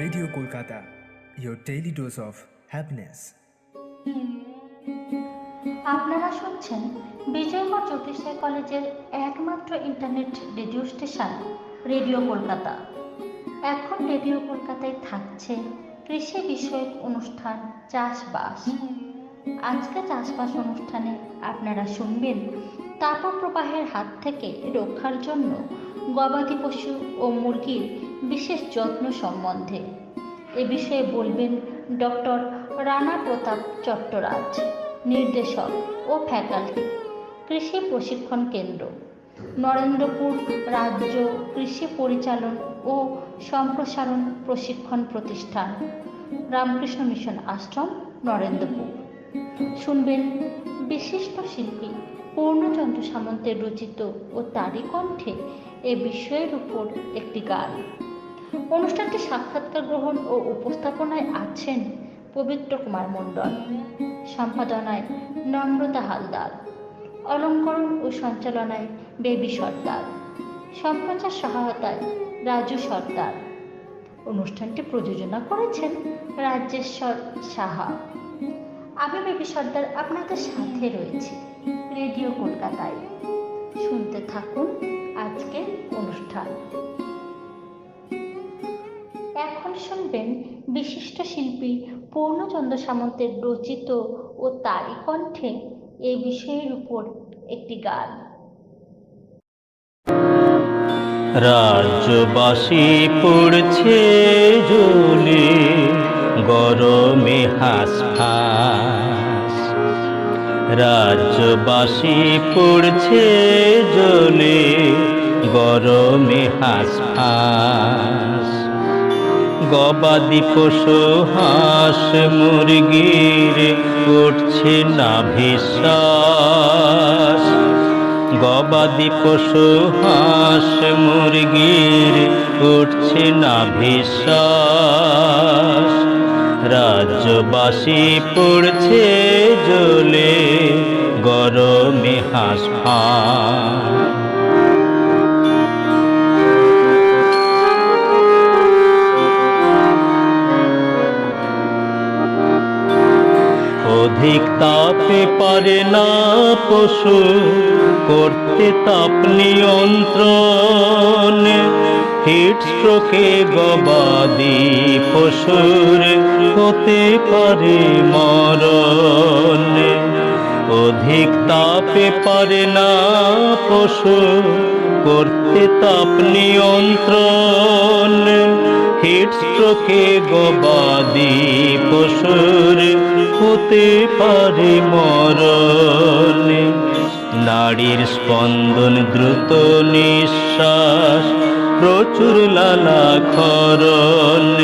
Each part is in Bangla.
Radio Kolkata, your daily dose of happiness. আপনারা শুনছেন বিজয়গড় জ্যোতিষাই কলেজের একমাত্র internet radio station, radio Kolkata. এখন রেডিও কলকাতায় থাকছে কৃষি বিষয়ক অনুষ্ঠান চাষবাস। আজকে চাষবাস অনুষ্ঠানে আপনারা শুনবেন তাপপ্রবাহের হাত থেকে রক্ষার জন্য গবাদি পশু ও মুরগির বিশেষ যত্ন সম্বন্ধে। এ বিষয়ে বলবেন ডক্টর রানা প্রতাপ চট্টরাজ। নির্দেশক ও ফ্যাকাল্টি, কৃষি প্রশিক্ষণ কেন্দ্র, নরেন্দ্রপুর রাজ্য কৃষি পরিচালন ও সম্প্রসারণ প্রশিক্ষণ প্রতিষ্ঠান, রামকৃষ্ণ মিশন আশ্রম, নরেন্দ্রপুর। শুনবেন বিশিষ্ট শিল্পী পূর্ণচন্দ্র সামন্তের রচিত ও তারই কণ্ঠে এ বিষয়ের উপর একটি গান। অনুষ্ঠানটি সাক্ষাৎকার গ্রহণ ও উপস্থাপনায় আছেন পবিত্র কুমার মণ্ডল। সম্পাদনায় নম্রতা হালদার। অলঙ্করণ ও সঞ্চালনায় বেবি সর্দার। সম্প্রচার সহায়তায় রাজু সর্দার। অনুষ্ঠানটি প্রযোজনা করেছেন রাজ্যেশ্বর সাহা। আমি বেবি সর্দার আপনাদের সাথে রয়েছি রেডিও কলকাতায়। শুনতে থাকুন আজকের অনুষ্ঠান। শুনবেন বিশিষ্ট শিল্পী পূর্ণচন্দ্র সামন্তের রচিত ও তারই কণ্ঠে এই বিষয়ের উপর একটি গান। রাজ্যবাসী পড়ছে জলে, গরমে হাসফাস। রাজ্যবাসী পড়ছে জলে, গরমে হাসফাস। গবাদি পশু, হাঁস, মুরগির উঠছে না বিশ্বাস গবাদি পশু, হাঁস, মুরগির উঠছে না বিশ্বাস রাজ্যবাসী পড়ছে জলে, গরমে হাঁস অধিক তাপে পারে না পশু, করতে তাপ নিয়ন্ত্রণ। হিট স্ট্রোকে গবাদি পশুর হতে পারে মরণ। অধিক তাপে পারে না পশু, করতে তাপ নিয়ন্ত্রণ। হিট স্ট্রোকে গবাদি পশুর হতে পারে মরণ। নারীর স্পন্দন দ্রুত নিঃশ্বাস, প্রচুর লালা খরণ।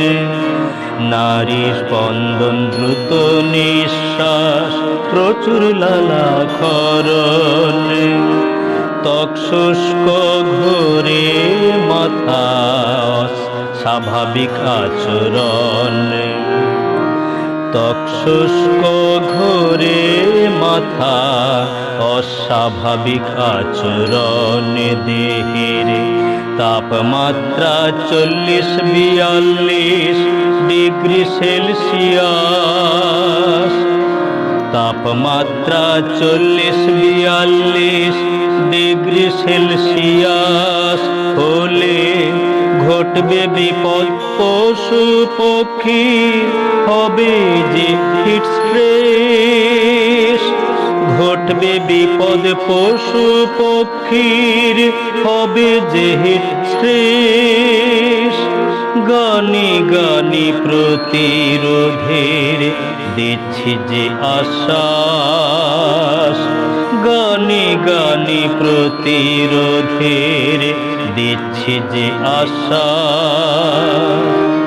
নারীর স্পন্দন দ্রুত নিঃশ্বাস, প্রচুর লালা খরণ। ত্বক শুষ্ক ঘোরে মাথা স্বাভাবিক আচরণ। ত্বক শুষ্ক ঘোরে মাথা, অস্বাভাবিক আচরণ দেহের। তাপমাত্রা চল্লিশ বিয়াল্লিশ ডিগ্রি সেলসিয়াস। তাপমাত্রা চল্লিশ বিয়াল্লিশ ডিগ্রি সেলসিয়াস হলে ঘটবে বিপদ। পশু পক্ষী হবে যে হিট স্ট্রেস ঘটবে বিপদ, পশু, পক্ষীর হবে যে হিট স্ট্রেস গানি গানি প্রতিরোধের দিচ্ছি যে আশ্বাস। গানি গানি প্রতিরোধের দিচ্ছি যে আশ্বাস।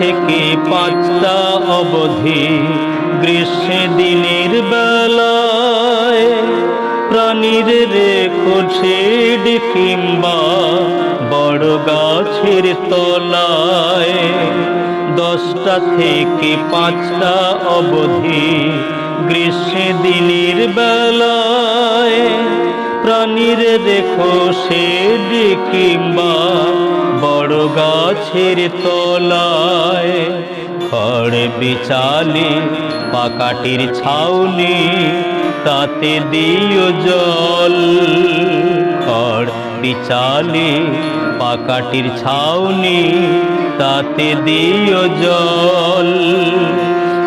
থেকে পাঁচটা অবধি গ্রীষ্মে দিনের বেলায় প্রাণীর রেখো শেড কিংবা বড় গাছের তলায় দশটা থেকে পাঁচটা অবধি গ্রীষ্মে দিনের বেলায় প্রাণীর দেখো শেড কিংবা বড় গাছের তলায়। খড় বিচালে পাকাটির ছাউনি, তাতে দিও জল। খড় বিচালে পাকাটির ছাউনি, তাতে দিও জল।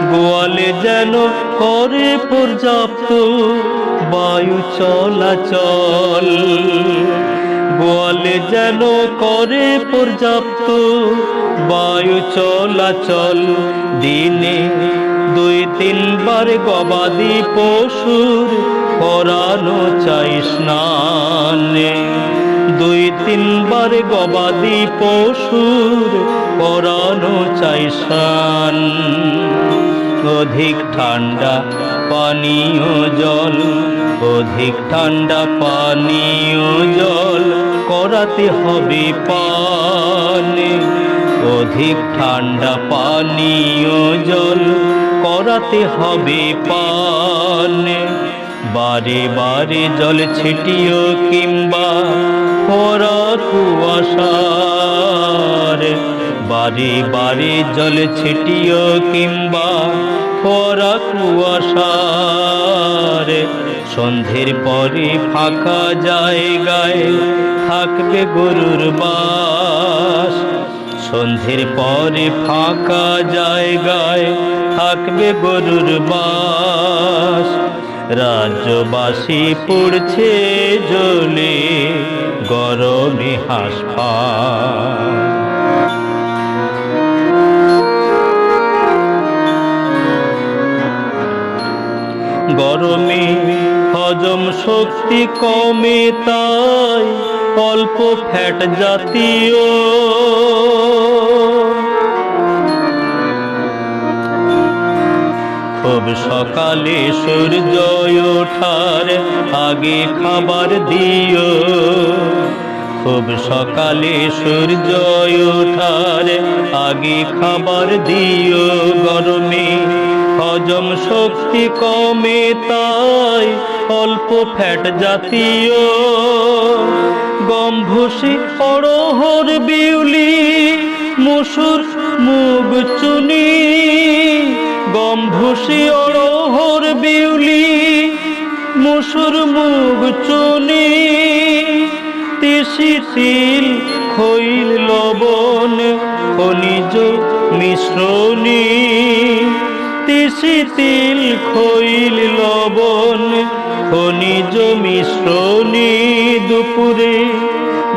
গোয়ালে যেন করে পর্যাপ্ত বায়ু চলাচল, গোয়ালে যেন করে পর্যাপ্ত বায়ু চলাচল। দিনে দুই, তিনবার গবাদি পশুর করানো চাই স্নানে। দুই, তিনবার গবাদি পশুর করানো চাই স্নান। অধিক ঠান্ডা, পানীয় জল। অধিক ঠান্ডা, পানীয় জল, করাতে হবে পানে। অধিক ঠান্ডা, পানীয় জল, করাতে হবে পানে। বারে বারে জল ছিটিও কিংবা খরা কুয়াশার। বারে বারে জল ছিটিও কিংবা খরা কুয়াশার। সন্ধ্যের পরে ফাঁকা জায়গায় থাকবে গরুর বাস। সন্ধ্যের পরে ফাঁকা জায়গায় থাকবে গরুর বাস। রাজ্যবাসী পড়ছে জলে গরমে হাস গরমে হজম শক্তি কমে তাই অল্প ফ্যাট জাতীয় খুব সকালে সূর্য ওঠার আগে খাবার দিও। খুব সকালে সূর্য ওঠার আগে খাবার দিও। গরমে হজম শক্তি কমে তাই অল্প ফ্যাট জাতীয় গম ভুসি অড়হর বিউলি, মুসুর মুগ ভুসি অড়হর বিউলি, মুসুর মুগ চুনি। তিল, খৈল, লবণ, খনিজ মিশ্রণী। তিল, খৈল, লবণ, খনিজ মিশ্রণী। দুপুরে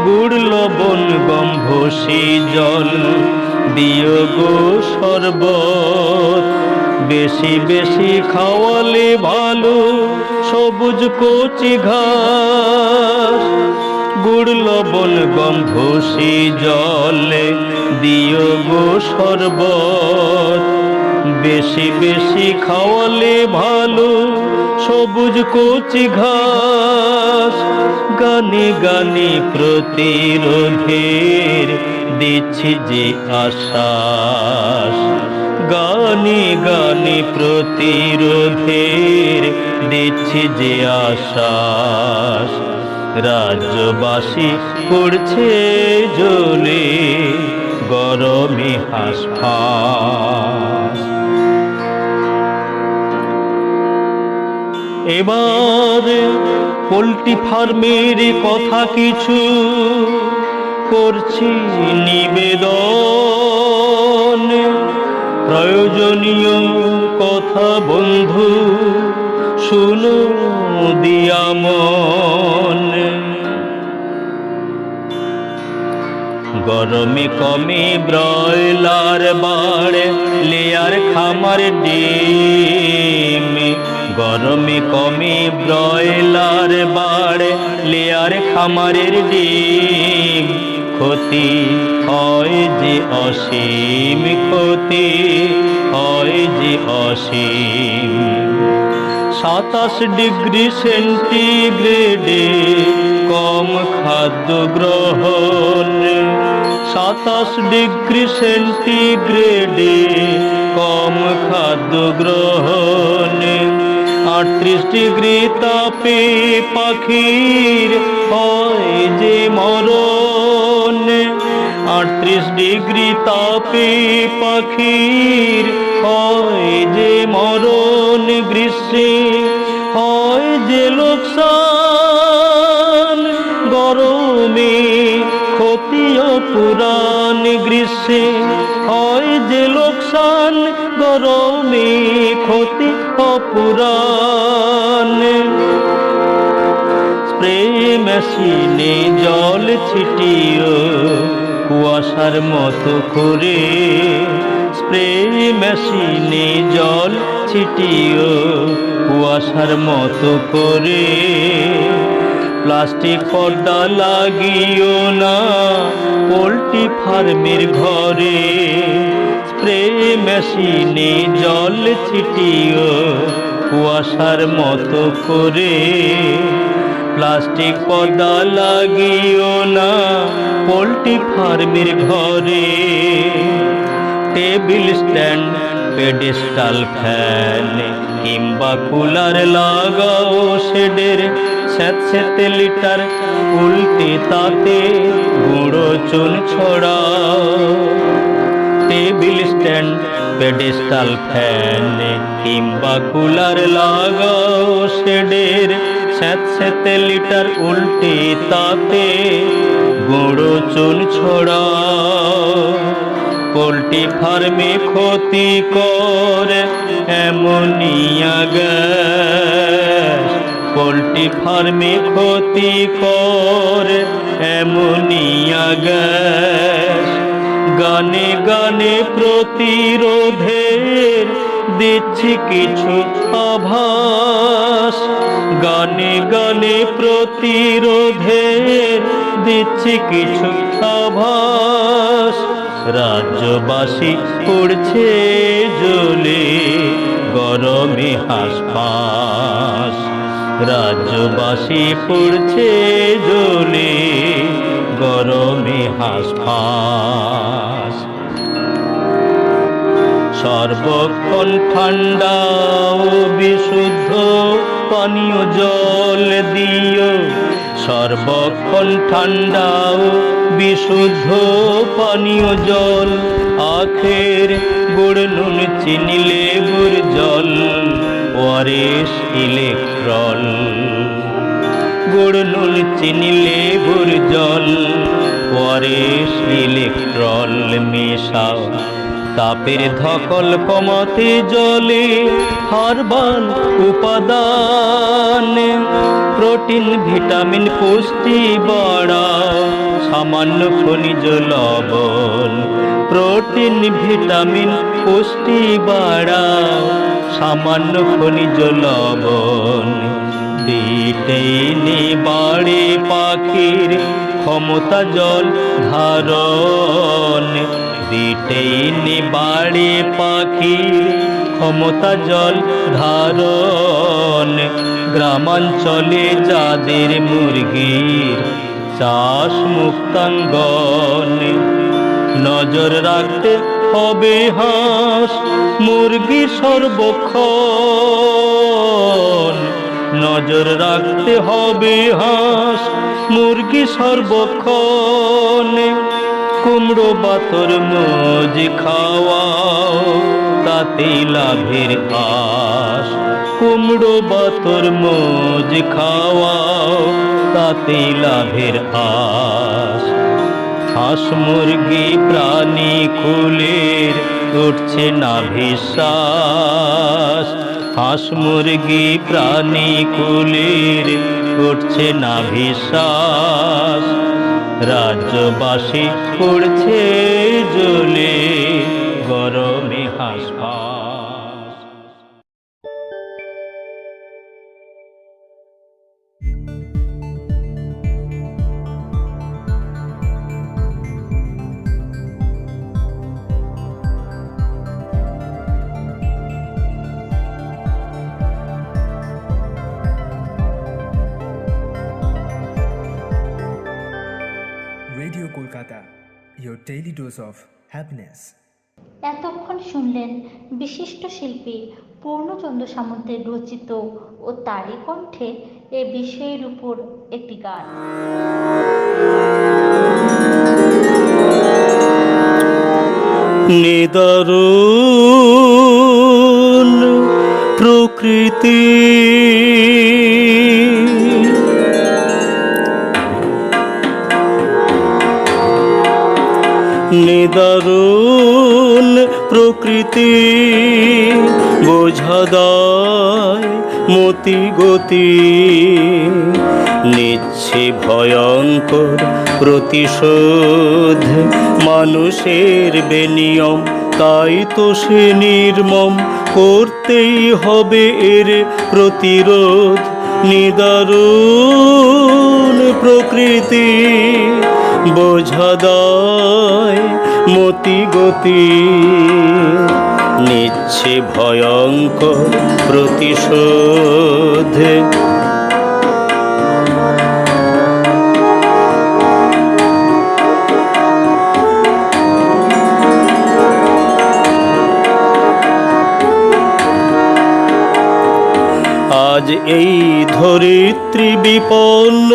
গুড়, লবণ, গম্ভসী জল দিও গো শরবত। বেশি বেশি খাওয়ালে ভালো, সবুজ কচি ঘাস। গুড়, লবণ ভুষি জলে দিও গো শরবত। বেশি বেশি খাওয়ালে ভালো, সবুজ কচি ঘাস। গানে গানে প্রতিরোধের দিচ্ছি যে আশ্বাস। গানে গানে প্রতিরোধের দিচ্ছি যে আশ্বাস। রাজ্যবাসী পড়ছে জলে গরমে হাসফাস। এবার পোলট্রি ফার্মের কথা কিছু করছি নিবেদন। প্রয়োজনীয় কথা বন্ধু, শুনো দিয়ামন গরমে কমে ব্রয়লার বাড়, লেয়ার খামার ডিম। গরমে কমে ব্রয়লার বাড়, লেয়ার খামারের ডিম। ক্ষতি হয় যে অসীম ক্ষতি, হয় যে অসীম। সাতাশ ডিগ্রি সেন্টিগ্রেডে কম খাদ্য গ্রহণ। সাতাশ ডিগ্রি সেন্টিগ্রেডে কম খাদ্য গ্রহণ। আটত্রিশ ডিগ্রি তাপে পাখির হয় যে মরণ। আটত্রিশ ডিগ্রি তাপে পাখির হয় যে মরণ গ্রীষ্মে, হয় যে লোকসান গরমে ক্ষতিও পুরাণ গ্রীষ্মে, হয় যে লোকসান গরমে ক্ষতি অপুরাণ মেশিনে জল ছিটিও কুয়াশার মতো করে। স্প্রে মেশিনে জল ছিটিও কুয়াশার মতো করে। প্লাস্টিক পর্দা লাগিও না পোলট্রি ফার্মের ঘরে। স্প্রে মেশিনে জল ছিটিও কুয়াশার মতো করে। প্লাস্টিক পর্দা লাগিও না, পোলট্রি ফার্মের ঘরে। টেবিল স্ট্যান্ড, পেডেস্টাল ফ্যান, কিংবা কুলার লাগাও শেডের স্যাঁতস্যাঁতে লিটার, উল্টে তাতে গুঁড়ো চুন ছড়াও। টেবিল স্ট্যান্ড, পেডেস্টাল ফ্যান, কিংবা কুলার লাগাও শেডের স্যাঁতস্যাঁতে লিটার উল্টে তাতে গুঁড়ো চুন ছড়াও পোলট্রি ফার্মে ক্ষতি করে অ্যামোনিয়া গ্যাস। পোলট্রি ফার্মে ক্ষতি করে অ্যামোনিয়া গ্যাস। গানে গানে প্রতিরোধের দিচ্ছি কিছু আভাস গানে গানে প্রতিরোধের দিচ্ছি কিছু আভাস রাজ্যবাসী পড়ছে জ্বলে, গরমে হাসপাস রাজ্যবাসী পড়ছে জ্বলে, গরমে হাসপাস সর্বক্ষণ ঠান্ডা ও বিশুদ্ধ পানীয় জল দিও। সর্বক্ষণ ঠান্ডা ও বিশুদ্ধ পানীয় জল, আখের গুড় নুন, চিনি, লেবুর জল ওয়ারেস ইলেকট্রল গুড় নুন, চিনি, লেবুর জল ওয়ারেস ইলেকট্রল মেশাও। তাপের ধকল কমাতে জলে হারবাল উপাদান। প্রোটিন, ভিটামিন, পুষ্টি বাড়াও সামান্য খনিজ লবণ। প্রোটিন, ভিটামিন, পুষ্টি বাড়াও সামান্য খনিজ লবণ। দিতেইনি বাড়ে পাখির ক্ষমতা জল ধারণ। দিতেইনি বাড়ে পাখির ক্ষমতা জল ধারণ। গ্রামাঞ্চলে যাদের মুরগির চাষ মুক্তাঙ্গন। নজর রাখতে হবে হাঁস, মুরগি সর্বক্ষণ। নজর রাখতে হবে হাঁস, মুরগি সর্বক্ষণ। কুমড়ো বাতর মোজ খাওয়াও, তাতে লাভের আস কুমড়ো বাতর মোজ খাওয়াও, তাতে লাভের আস হাঁস মুরগি প্রাণী কুলের উঠছে না বিশ্বাস হাঁস মুরগি প্রাণী কুলির উঠছে না বিশ্বাস। রাজ্যবাসী পড়ছে জ্বলে এতক্ষণ শুনলেন বিশিষ্ট শিল্পী পূর্ণচন্দ্র সামন্তের রচিত ও তারই কণ্ঠে এ বিষয়ের উপর একটি গান। নিদারুণ প্রকৃতি। নিদারুণ প্রকৃতি বোঝা দায় মতি গতি। নিচ্ছে ভয়ঙ্কর প্রতিশোধ মানুষের বেনিয়ম, তাই তো সে নির্মম। করতেই হবে এর প্রতিরোধ, নিদারুণ প্রকৃতি বোঝা দায় মতি গতি নিচ্ছে ভয়ঙ্কর প্রতিশোধ। আজ এই ধরিত্রী বিপন্ন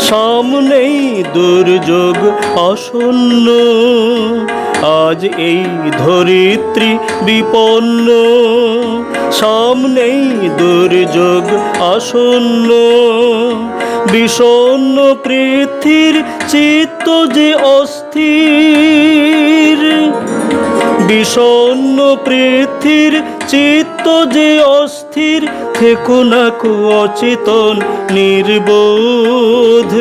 সামনেই দুর্যোগ আসন্ন। আজ এই ধরিত্রী বিপন্ন। সামনেই দুর্যোগ আসন্ন। বিষণ্ণ পৃথির চিত্ত যে অস্থির। বিষণ্ণ পৃথির, চিত্ত যে অস্থির, থেকো না কো অচেতন নির্বোধ,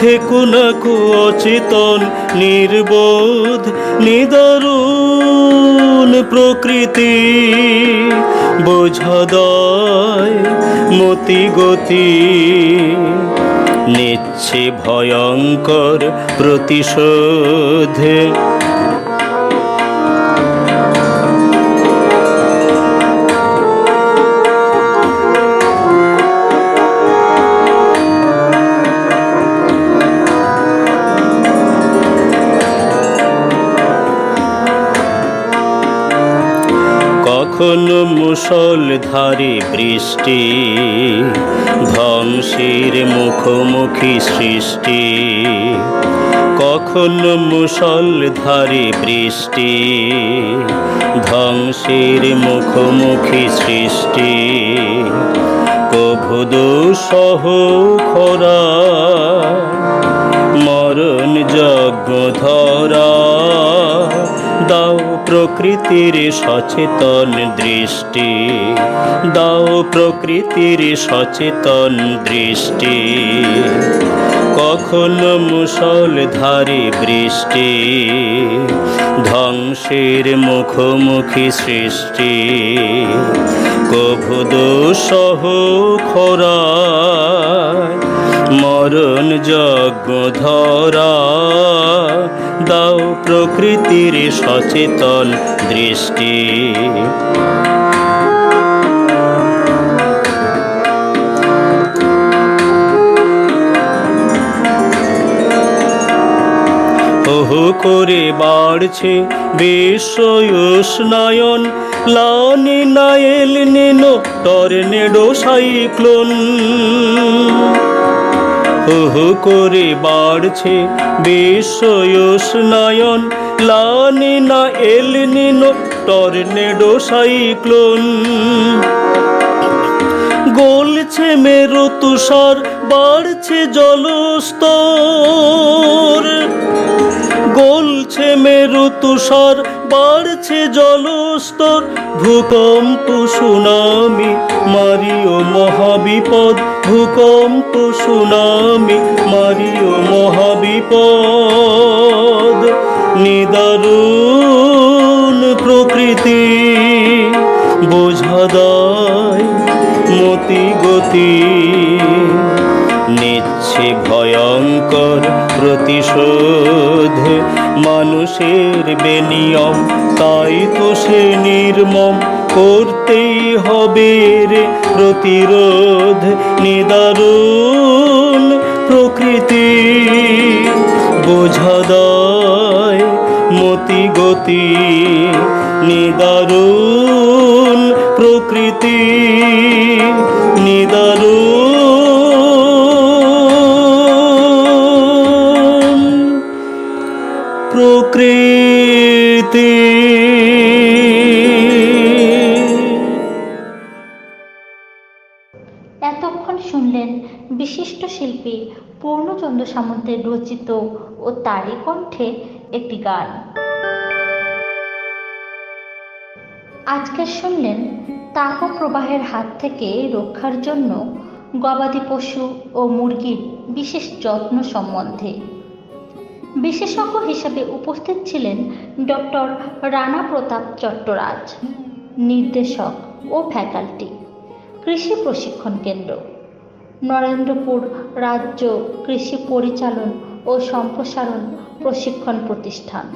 থেকো না কো অচেতন নির্বোধ, নিদারুণ প্রকৃতি বোঝাদয় মতি গতি, নিচ্ছে ভয়ঙ্কর প্রতিশোধ। কখনো মুসলধারে বৃষ্টি, ধ্বংসের মুখোমুখি সৃষ্টি। কখনো মুসলধারে বৃষ্টি, ধ্বংসের মুখোমুখি সৃষ্টি। কভু দুঃসহ খরা, মরণ যজ্ঞ প্রকৃতির সচেতন দৃষ্টি। দাও প্রকৃতির সচেতন দৃষ্টি। কখনো মুসলধারে বৃষ্টি, ধ্বংসের মুখোমুখি সৃষ্টি। কভু দুঃসহ খরা মরণ যজ্ঞ ধরা। দাও প্রকৃতির সচেতন দৃষ্টি। ওহো, করে বাড়ছে বিশ্ব উষ্ণায়ন। La Nina El Nino, tornado cyclone. হু করে বাড়ছে বিশ্ব উষ্ণায়ন লানি না এল টর্নেডো সাইক্লোন। গলছে মেরু তুষার বাড়ছে জলস্তর। গলছে মেরু তুষার, বাড়ছে জলস্তর, ভূকম্প সুনামি, মারিও মহাবিপদ, ভূকম্প সুনামি, মারিও মহাবিপদ। নিদারুণ প্রকৃতি, বোঝা নিচ্ছে ভয়ঙ্কর প্রতিশোধ। মানুষের বেনিয়ম, তাই তো সে নির্মম। করতেই হবে রে প্রতিরোধ, নিদারুণ প্রকৃতি। বোঝা দায় মতি গতি, নিদারুণ প্রকৃতি। প্রকৃতি। এতক্ষণ শুনলেন বিশিষ্ট শিল্পী পূর্ণচন্দ্র সামন্তের রচিত ও তারই কণ্ঠে একটি গান। আজকে শুনলেন তাপপ্রবাহের হাত থেকে রক্ষার জন্য গবাদি পশু ও মুরগির বিশেষ যত্ন সম্বন্ধে। বিশেষজ্ঞ হিসেবে উপস্থিত ছিলেন ডক্টর রানা প্রতাপ চট্টরাজ, নির্দেশক ও ফ্যাকাল্টি, কৃষি প্রশিক্ষণ কেন্দ্র, নরেন্দ্রপুর রাজ্য কৃষি পরিচালন ও সম্প্রসারণ প্রশিক্ষণ প্রতিষ্ঠান,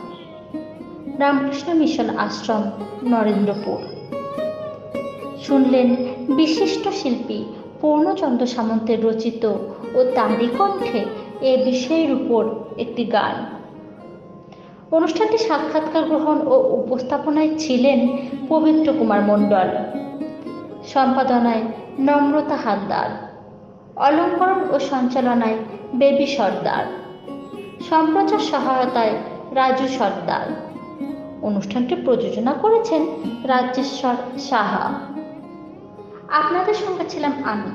রামকৃষ্ণ মিশন আশ্রম, নরেন্দ্রপুর। শুনলেন বিশিষ্ট শিল্পী পূর্ণচন্দ্র সামন্তের রচিত ও তারই কণ্ঠে এ বিষয়ের উপর একটি গান। অনুষ্ঠানটি সাক্ষাৎকার গ্রহণ ও উপস্থাপনায় ছিলেন পবিত্র কুমার মণ্ডল। সম্পাদনায় নম্রতা হালদার। অলঙ্করণ ও সঞ্চালনায় বেবি সর্দার। সম্প্রচার সহায়তায় রাজু সর্দার। অনুষ্ঠানটি প্রযোজনা করেছেন রাজেশ্বর সাহা। আপনাদের সঙ্গে ছিলাম আমি,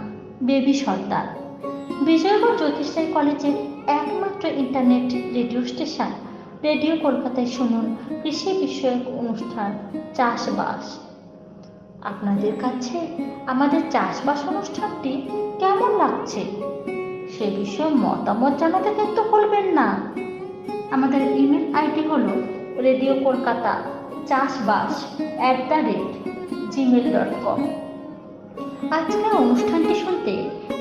বেবি সর্দার। বিজয়গড় জ্যোতিষাই কলেজের একমাত্র ইন্টারনেট রেডিও স্টেশন রেডিও কলকাতায় শুনুন কৃষি বিষয়ক অনুষ্ঠান, চাষবাস। আপনাদের কাছে আমাদের চাষবাস অনুষ্ঠানটি কেমন লাগছে? সে বিষয়ে মতামত জানাতে কিন্তু ভুলবেন না। আমাদের ইমেল আইডি হলো রেডিও কলকাতা চাষবাস at the rate Gmail dot com আজকের অনুষ্ঠানটি শুনতে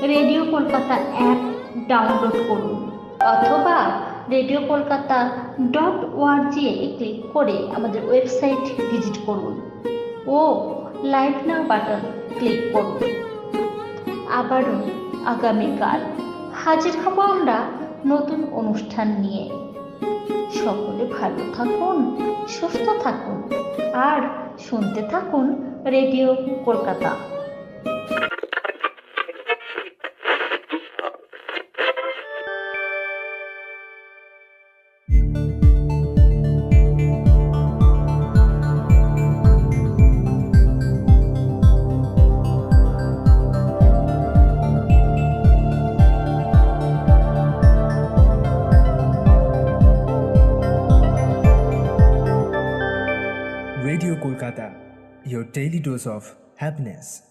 রেডিও কলকাতা অ্যাপ ডাউনলোড করুন অথবা রেডিও কলকাতা ডট ওআরজি এ ক্লিক করে আমাদের ওয়েবসাইট ভিজিট করুন ও লাইভ নাও বাটন ক্লিক করুন। আবারও আগামীকাল হাজির হব আমরা নতুন অনুষ্ঠান নিয়ে। সকলে ভালো থাকুন, সুস্থ থাকুন আর শুনতে থাকুন রেডিও কলকাতা। of happiness.